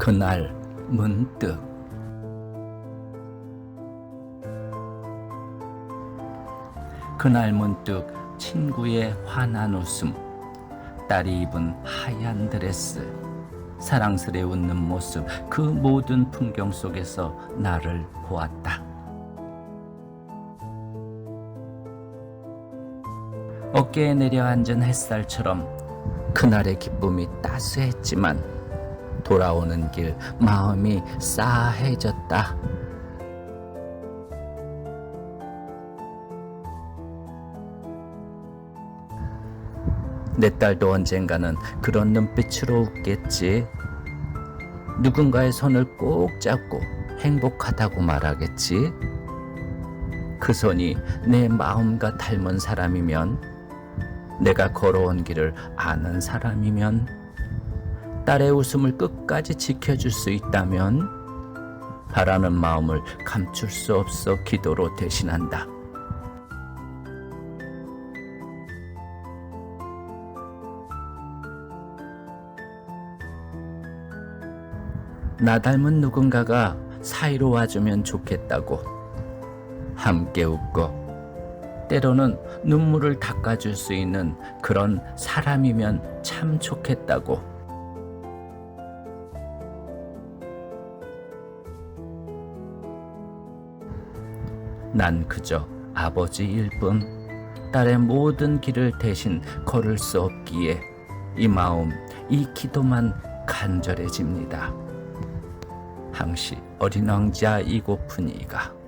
그날 문득. 그날 문득 친구의 환한 웃음 딸이 입은 하얀 드레스 사랑스레 웃는 모습 그 모든 풍경 속에서 나를 보았다. 어깨에 내려앉은 햇살처럼 그날의 기쁨이 따스했지만 돌아오는 길 마음이 싸해졌다. 내 딸도 언젠가는 그런 눈빛으로 웃겠지. 누군가의 손을 꼭 잡고 행복하다고 말하겠지. 그 손이 내 마음과 닮은 사람이면 내가 걸어온 길을 아는 사람이면 딸의 웃음을 끝까지 지켜줄 수 있다면 바라는 마음을 감출 수 없어 기도로 대신한다. 나 닮은 누군가가 사이로 와주면 좋겠다고 함께 웃고 때로는 눈물을 닦아줄 수 있는 그런 사람이면 참 좋겠다고. 난 그저 아버지일 뿐 딸의 모든 길을 대신 걸을 수 없기에 이 마음, 이 기도만 간절해집니다. 항시 어린 왕자 이고프니가